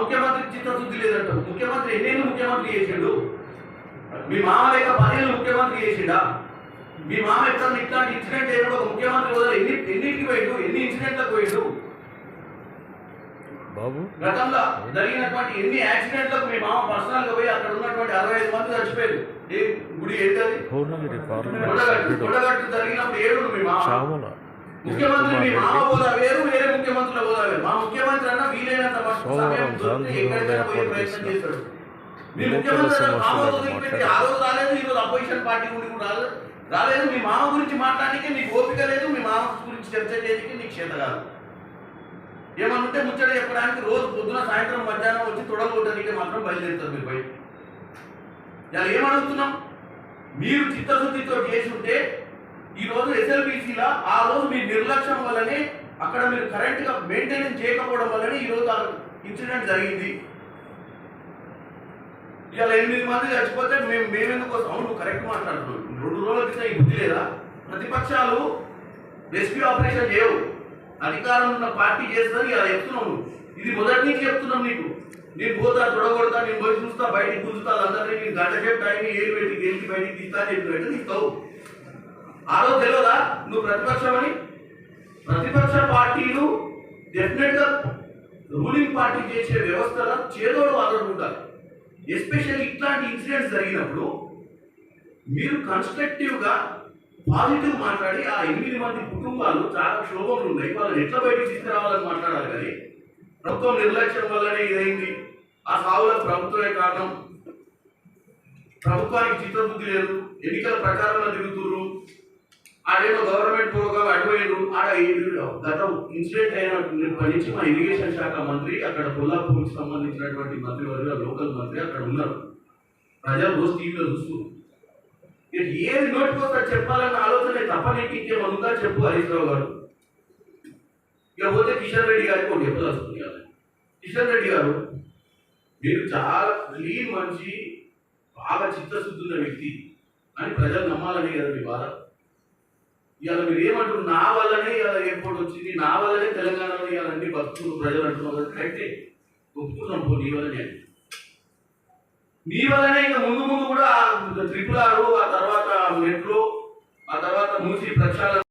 ముఖ్యమంత్రికి చిత్తశుద్ధి లేదంట. ముఖ్యమంత్రి ఎన్నేళ్ళు ముఖ్యమంత్రి చేసిండు? మీ మామ లేక పదేళ్ళు ముఖ్యమంత్రి చేసిండా? మీ మామ ఎట్లా ఇట్లాంటి ఇన్సిడెంట్ అయినప్పుడు ఒక ముఖ్యమంత్రి హోదా ఎన్ని ఎన్నింటికి పోయిండు? ఎన్ని ఇన్సిడెంట్లకు పోయిండు? బాబు. గతంలో జరిగినటువంటి ఎన్ని యాక్సిడెంట్లకు మీ మామ పర్సనల్గా పోయి అక్కడ ఉన్నటువంటి అరవై ఐదు మంది చచ్చిపోయారు? ఏ గుడి సభ్యుడు కొండగట్టు జరిగినప్పుడు ఏడు మీ మామ? ముఖ్యమంత్రి మీ మామ రెడ్డి హోదా వేరు వేరే ముఖ్యమంత్రుల హోదా వేరు. మా ముఖ్యమంత్రి అన్న వీలైనంత మటుకు సోమవారం సమయం దొరికితే గాంధీనగర్లో ఎక్కడికైనా పోయే ఏర్పాటు ప్రయత్నం చేసిన చేస్తాడు. మీ విలేకరుల ముఖ్యమంత్రి అన్న మామ సమస్యలను హోదా వదిలిపెట్టి మాట్లాడారు. ఆ రోజు రాలేదు ఈ రోజు అపోజిషన్ పార్టీ కూడా రాలేదు. రాలేదు మీ మామ గురించి మాట్లాడడానికి నీకు ఓపిక లేదు మీ మామ గురించి చర్చ చేయడానికి నీకు చేత కాదు. ఏమనుంటే ముచ్చట చెప్పడానికి రోజు పొద్దున సాయంత్రం మధ్యాహ్నం వచ్చి తొడగొట్టడానికి మాత్రం బయలుదేరుతారు మీరు బయట ఇలా ఏమడుగుతున్నాం? మీరు చిత్తశుద్ధితో చేసి ఉంటే ఈ రోజు ఎస్ఎల్బిసిలా ఆ రోజు మీ నిర్లక్ష్యం వల్లనే అక్కడ మీరు కరెంట్గా మెయింటెనెన్స్ చేయకపోవడం వల్లనే ఈ ఆ ఇన్సిడెంట్ జరిగింది. ఇవాళ ఎనిమిది మంది చచ్చిపోతే మేము మేమెందుకు వస్తాం అవును నువ్వు కరెక్ట్ మాట్లాడుతున్నావు రెండు రోజుల క్రితం ఈ బుద్ధి లేదా? ప్రతిపక్షాలు రెస్క్యూ ఆపరేషన్ చేయవు. అధికారం ఉన్న పార్టీ చేస్తుంది ఇలా చెప్తున్నావు ఇది మొదటి నుంచి చెప్తున్నాం నీకు. నేను పోతా తొడగొడతా నేను పోయి చూస్తా బయటికి గుంజుతా అందరినీ నేను గంట చెప్పి టైం ఏడు పెట్టి గెలిచి బయటికి తీస్తా అని చెప్పి తీస్తావు ఆ రోజు తెలియదా నువ్వు ప్రతిపక్షం అని ప్రతిపక్ష పార్టీలు డెఫినెట్గా రూలింగ్ పార్టీ చేసే వ్యవస్థల చేదోడు వాదోడు ఉండాలి. ఎస్పెషల్లీ ఇట్లాంటి ఇన్సిడెంట్స్ జరిగినప్పుడు మీరు కన్స్ట్రక్టివ్గా పాజిటివ్ మాట్లాడి ఆ ఎనిమిది మంది కుటుంబాలు చాలా క్షోభంలో ఉన్నాయి. వాళ్ళని ఎట్లా బయటికి తీసుకురావాలని మాట్లాడాలి కానీ ప్రభుత్వం నిర్లక్ష్యం వల్లనే ఇదైంది. ఆ సావులకు ప్రభుత్వమే కారణం. ప్రభుత్వానికి చిత్తబుద్ధి లేదు. ఎన్నికల ప్రకారంలో తిరుగుతున్నారు ఆడేమో గవర్నమెంట్ ప్రోగ్రామ్ అడిపోయారు ఆడ గతం ఇన్సిడెంట్ అయినప్పటి నుంచి మా ఇరిగేషన్ శాఖ మంత్రి అక్కడ కొల్లాపూర్కి సంబంధించినటువంటి మంత్రి వర్గ లోకల్ మంత్రి అక్కడ ఉన్నారు. ప్రజలు రోజు టీవీలో చూస్తూ ఏది నోటికొస్తా చెప్పాలన్న ఆలోచన తప్ప నీకు ఇంకేమో చెప్పు హరీష్ రావు గారు. ఇక పోతే కిషన్ రెడ్డి గారికి ఒకటి చెప్పదలుచుకుంది కదా కిషన్ రెడ్డి గారు మీరు చాలా క్లీన్ మంచి బాగా చిత్తశుద్ధి ఉన్న వ్యక్తి. అని ప్రజలు నమ్మాలని కదా మీ బాధ. ఇవాళ మీరు ఏమంటారు నా వల్లనే ఇవాళ ఎయిర్పోర్ట్ వచ్చింది నా వల్లనే తెలంగాణలో ఇవాళ అన్ని భక్తులు ప్రజలు అంటున్నారు కరెక్టే ఒప్పుకున్నాం పో నీ వల్లనే నీ వల్లనే ఇంకా ముందు ముందు కూడా ట్రిపుల్ ఆరు ఆ తర్వాత మెట్రో ఆ తర్వాత మూసి ప్రక్షాళన